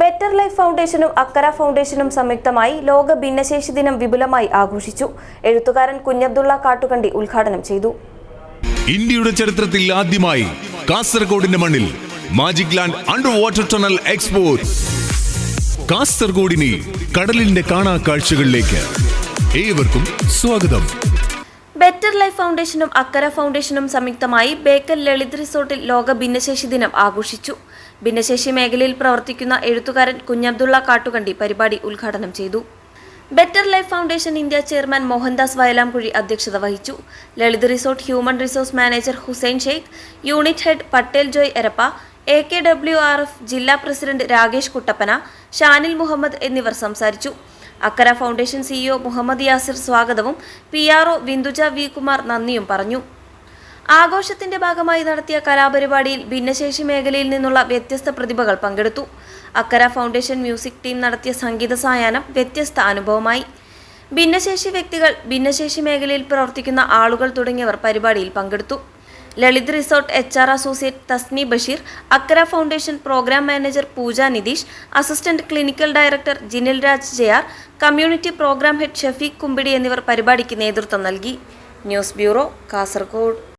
Better life ഫൗണ്ടേഷനും അക്കര ഫൗണ്ടേഷനും സംയുക്തമായി ലോക ഭിന്നശേഷി ദിനം വിപുലമായി ആഘോഷിച്ചു. എഴുത്തുകാരൻ കുഞ്ഞബ്ദുള്ള കാട്ടുകണ്ടി ഉദ്ഘാടനം ചെയ്തു. ഇന്ത്യയുടെ ചരിത്രത്തിൽ ആദ്യമായി കാസർഗോഡിന്റെ മണ്ണിൽ magic land underwater tunnel expo കാസർഗോഡിനെ കടലിന്റെ കാണാ കാഴ്ചകളിലേക്ക് ഏവർക്കും സ്വാഗതം. ബെറ്റർ ലൈഫ് ഫൗണ്ടേഷനും അക്കര ഫൗണ്ടേഷനും സംയുക്തമായി ബേക്കൽ ലളിത് റിസോർട്ടിൽ ലോക ഭിന്നശേഷി ദിനം ആഘോഷിച്ചു. ഭിന്നശേഷി മേഖലയിൽ പ്രവർത്തിക്കുന്ന എഴുത്തുകാരൻ കുഞ്ഞബ്ദുള്ള കാട്ടുകണ്ടി പരിപാടി ഉദ്ഘാടനം ചെയ്തു. Better life foundation India chairman Mohandas Vayalamkuzhi അധ്യക്ഷത വഹിച്ചു. Lalit resort human resource manager Hussain Sheikh unit head Patel Joy Erappa A K W R F ജില്ലാ പ്രസിഡന്റ് രാകേഷ് കുട്ടപ്പന ഷാനിൽ മുഹമ്മദ് എന്നിവർ സംസാരിച്ചു. അക്കര ഫൗണ്ടേഷൻ സിഇഒ മുഹമ്മദ് യാസിർ സ്വാഗതവും P R O Binduja V Kumar നന്ദിയും പറഞ്ഞു. ആഘോഷത്തിന്റെ ഭാഗമായി നടത്തിയ കലാപരിപാടിയിൽ ഭിന്നശേഷി മേഖലയിൽ നിന്നുള്ള വ്യത്യസ്ത പ്രതിഭകൾ പങ്കെടുത്തു. അക്കര ഫൗണ്ടേഷൻ മ്യൂസിക് ടീം നടത്തിയ സംഗീത സായാഹ്നം വ്യത്യസ്ത അനുഭവമായി. ഭിന്നശേഷി വ്യക്തികൾ ഭിന്നശേഷി മേഖലയിൽ പ്രവർത്തിക്കുന്ന ആളുകൾ തുടങ്ങിയവർ പരിപാടിയിൽ പങ്കെടുത്തു. Lalit resort H R associate Tasni Basheer Akkara foundation programme manager Pooja Nitish assistant clinical director Jinil Raj Jayar community programme head Shafeeq Kumbidi എന്നിവർ പരിപാടിക്ക് നേതൃത്വം നൽകി. News bureau Kasaragod.